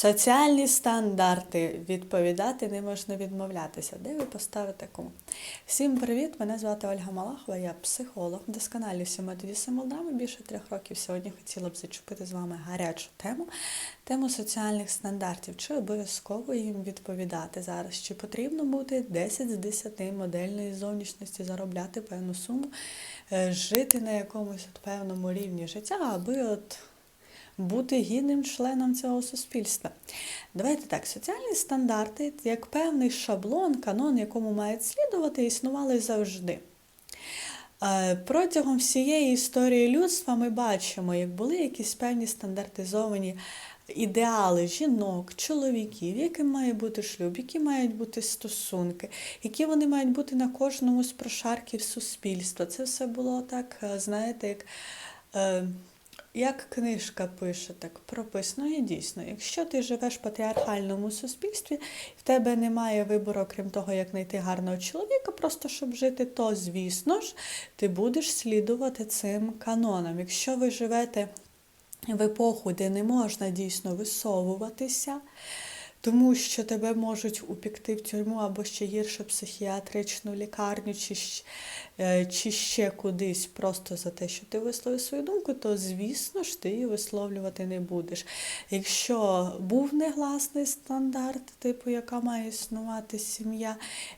Соціальні стандарти відповідати не можна відмовлятися. Де ви поставите кому? Всім привіт! Мене звати Ольга Малахова, я психолог, вдосконалююся методі символами більше трьох років. Сьогодні хотіла б зачепити з вами гарячу тему, тему соціальних стандартів. Чи обов'язково їм відповідати зараз? Чи потрібно бути 10 з 10 модельної зовнішності, заробляти певну суму, е, жити на якомусь от певному рівні життя, аби от бути гідним членом цього суспільства. Давайте так, соціальні стандарти, як певний шаблон, канон, якому мають слідувати, існували завжди. Е, Протягом всієї історії людства ми бачимо, як були якісь певні стандартизовані ідеали жінок, чоловіків, яким має бути шлюб, які мають бути стосунки, які вони мають бути на кожному з прошарків суспільства. Це все було так, е, знаєте, як. Як книжка пише, так прописано і дійсно, якщо ти живеш в патріархальному суспільстві, в тебе немає вибору, крім того, як знайти гарного чоловіка, просто щоб жити, то звісно ж, ти будеш слідувати цим канонам. Якщо ви живете в епоху, де не можна дійсно висовуватися, тому що тебе можуть упікти в тюрму або ще гірше психіатричну лікарню, чи, е, чи ще кудись просто за те, що ти висловив свою думку, то звісно ж ти її висловлювати не будеш. Якщо був негласний стандарт, типу, яка має існувати сім'я,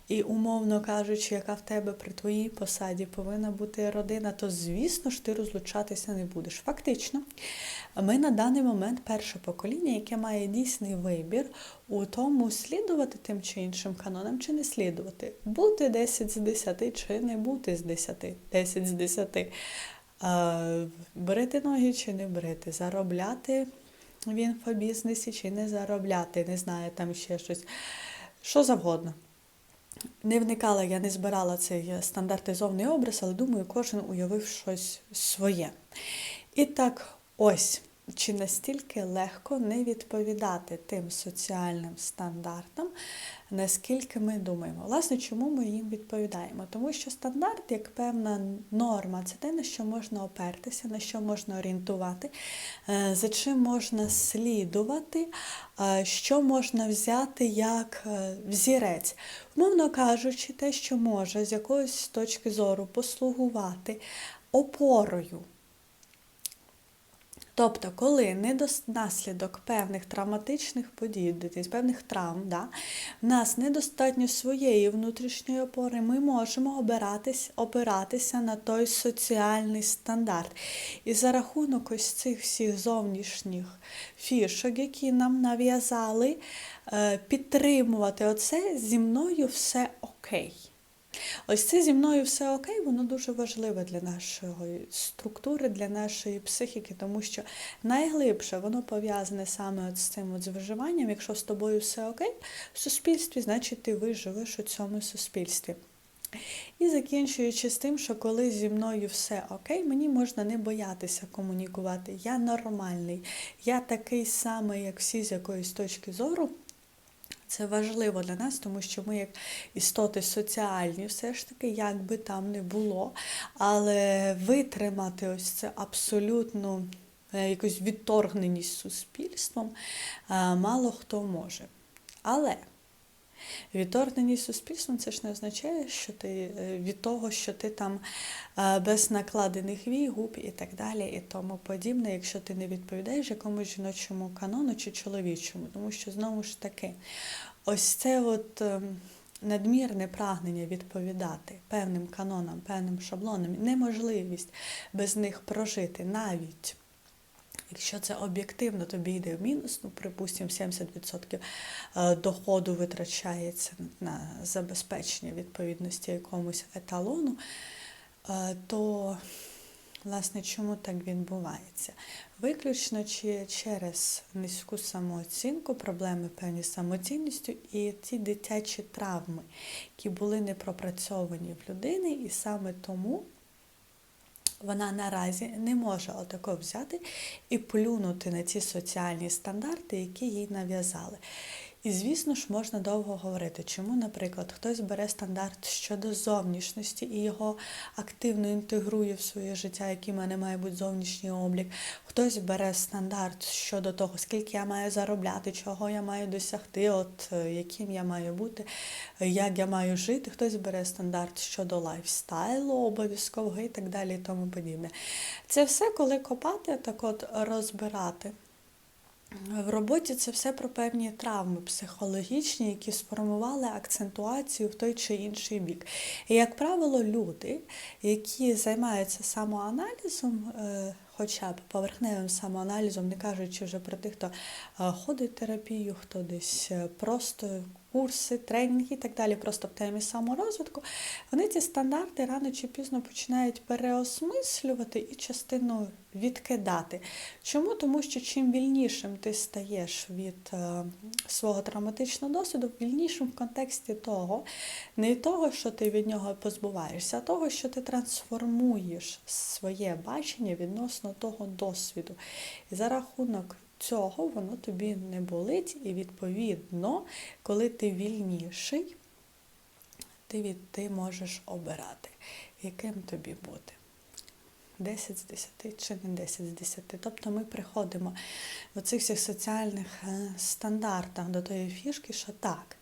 і умовно кажучи, яка в тебе при твоїй посаді повинна бути родина, то звісно ж ти розлучатися не будеш. Фактично, ми на даний момент перше покоління, яке має дійсний вибір у тому, слідувати тим чи іншим канонам, чи не слідувати, бути 10 з 10 чи не бути з 10, 10 з 10. Е, Брити ноги чи не брити, заробляти в інфобізнесі чи не заробляти, не знаю, там ще щось, що завгодно. Не вникала, я не збирала цей стандартизований образ, але думаю, кожен уявив щось своє. І так, ось, чи настільки легко не відповідати тим соціальним стандартам, наскільки ми думаємо. Власне, чому ми їм відповідаємо? Тому що стандарт, як певна норма, це те, на що можна опертися, на що можна орієнтувати, е, за чим можна слідувати, е, що можна взяти як е, взірець. Умовно кажучи, те, що може з якоїсь точки зору послугувати опорою. Тобто, коли наслідок певних травматичних подій, дитини, певних травм, да, в нас недостатньо своєї внутрішньої опори, ми можемо обиратись, опиратися на той соціальний стандарт. І за рахунок ось цих всіх зовнішніх фішок, які нам нав'язали, е, підтримувати оце зі мною все окей. Ось це зі мною все окей, воно дуже важливе для нашої структури, для нашої психіки, тому що найглибше воно пов'язане саме от з цим от з виживанням. Якщо з тобою все окей в суспільстві, значить ти виживеш у цьому суспільстві. І закінчуючи з тим, що коли зі мною все окей, мені можна не боятися комунікувати. Я нормальний, я такий самий, як всі з якоїсь точки зору. Це важливо для нас, тому що ми, як істоти соціальні, все ж таки, як би там не було, але витримати ось це абсолютну е, якусь відторгненість суспільством е, мало хто може. Але відторгненість суспільством це ж не означає, що ти е, від того, що ти там е, без накладених вій, губ і так далі, і тому подібне, якщо ти не відповідаєш якомусь жіночому канону чи чоловічому, тому що знову ж таки, ось це от. ем, Надмірне прагнення відповідати певним канонам, певним шаблонам, неможливість без них прожити навіть Якщо це об'єктивно, тобі йде в мінус, ну, припустимо, 70% е, доходу витрачається на забезпечення відповідності якомусь еталону, е, то, власне, чому так відбувається? Виключно чи через низьку самооцінку, проблеми певні з самоцінністю і ті дитячі травми, які були не пропрацьовані в людини, і саме тому вона наразі не може отако взяти і плюнути на ці соціальні стандарти, які їй нав'язали. І, звісно ж, можна довго говорити, чому, наприклад, хтось бере стандарт щодо зовнішності і його активно інтегрує в своє життя, який мене має бути зовнішній облік. Хтось бере стандарт щодо того, скільки я маю заробляти, чого я маю досягти, от е, яким я маю бути, як я маю жити. Хтось бере стандарт щодо лайфстайлу обов'язкового і так далі, і тому подібне. Це все, коли копати, так от розбирати. В роботі це все про певні травми психологічні, які сформували акцентуацію в той чи інший бік. І, як правило, люди, які займаються самоаналізом, е, хоча б поверхневим самоаналізом, не кажучи вже про тих, хто е, ходить в терапію, хто десь е, просто курси, тренінги і так далі, просто в темі саморозвитку, вони ці стандарти рано чи пізно починають переосмислювати і частину відкидати. Чому? Тому що чим вільнішим ти стаєш від е, свого травматичного досвіду, вільнішим в контексті того, не того, що ти від нього позбуваєшся, а того, що ти трансформуєш своє бачення відносно того досвіду. І за рахунок цього воно тобі не болить, і відповідно, коли ти вільніший, ти, від, ти можеш обирати, яким тобі бути. 10 з 10 чи не 10 з 10. Тобто ми приходимо в цих всіх соціальних е, стандартах до тої фішки, що так,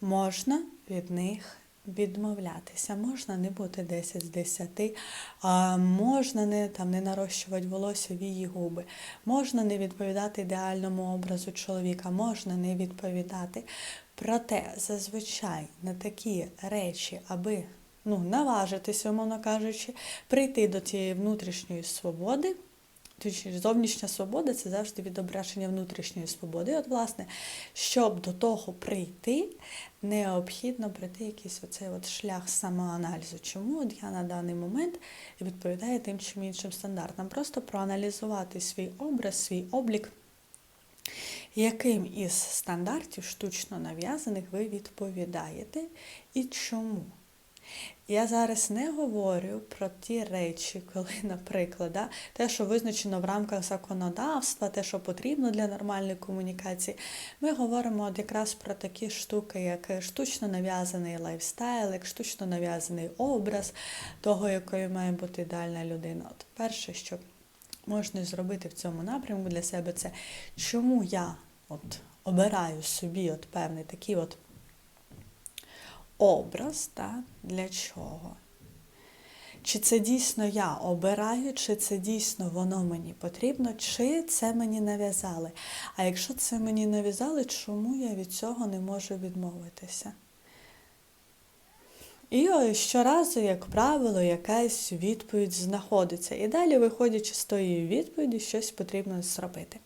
можна від них відмовлятися, можна не бути 10 з 10, а можна не, там, не нарощувати волосся вії губи, можна не відповідати ідеальному образу чоловіка, можна не відповідати. Проте зазвичай на такі речі, аби ну, наважитися, умовно кажучи, прийти до цієї внутрішньої свободи. Тобто зовнішня свобода це завжди відображення внутрішньої свободи. От, власне, щоб до того прийти, необхідно пройти якийсь оцей от шлях самоаналізу. Чому от я на даний момент відповідаю тим чи іншим стандартам? Просто проаналізувати свій образ, свій облік, яким із стандартів штучно нав'язаних ви відповідаєте і чому. Я зараз не говорю про ті речі, коли, наприклад, да, те, що визначено в рамках законодавства, те, що потрібно для нормальної комунікації, ми говоримо от якраз про такі штуки, як штучно нав'язаний лайфстайл, як штучно нав'язаний образ того, якою має бути ідеальна людина. От перше, що можна зробити в цьому напрямку для себе, це чому я от обираю собі от певний такий от образ, так? для чого? Чи це дійсно я обираю, чи це дійсно воно мені потрібно, чи це мені нав'язали? А якщо це мені нав'язали, чому я від цього не можу відмовитися? І щоразу, як правило, якась відповідь знаходиться. І далі, виходячи з тої відповіді, щось потрібно зробити.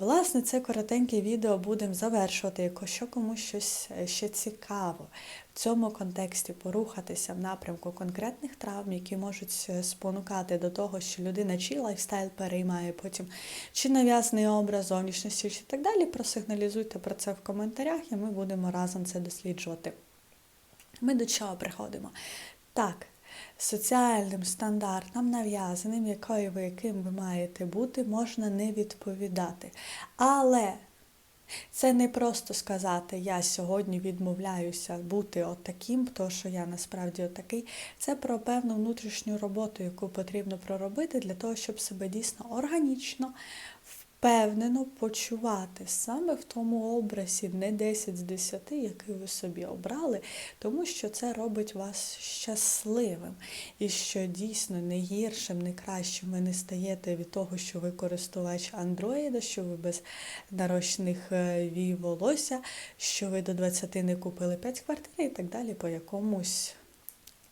Власне, це коротеньке відео будемо завершувати, якщо комусь щось е, ще цікаво в цьому контексті порухатися в напрямку конкретних травм, які можуть е, спонукати до того, що людина чи лайфстайл переймає потім, чи нав'язаний образ зовнішності, чи так далі. Просигналізуйте про це в коментарях, і ми будемо разом це досліджувати. Ми до чого приходимо? Так, соціальним стандартам, нав'язаним, якою ви яким ви маєте бути, можна не відповідати. Але це не просто сказати, я сьогодні відмовляюся бути отаким, то що я насправді отакий. Це про певну внутрішню роботу, яку потрібно проробити для того, щоб себе дійсно органічно, впевнено почувати саме в тому образі, не 10 з 10, який ви собі обрали, тому що це робить вас щасливим. І що дійсно не гіршим, не кращим ви не стаєте від того, що ви користувач андроїда, що ви без нарощених е, вій волосся, що ви до 20 не купили 5 квартир і так далі по якомусь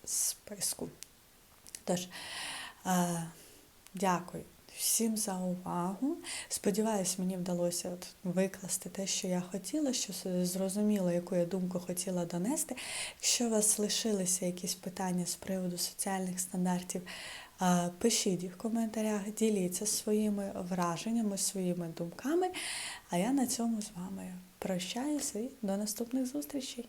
списку. Тож, дякую всім за увагу. Сподіваюсь, мені вдалося от викласти те, що я хотіла, що зрозуміла, яку я думку хотіла донести. Якщо у вас лишилися якісь питання з приводу соціальних стандартів, пишіть їх в коментарях, діліться своїми враженнями, своїми думками. А я на цьому з вами прощаюся і до наступних зустрічей.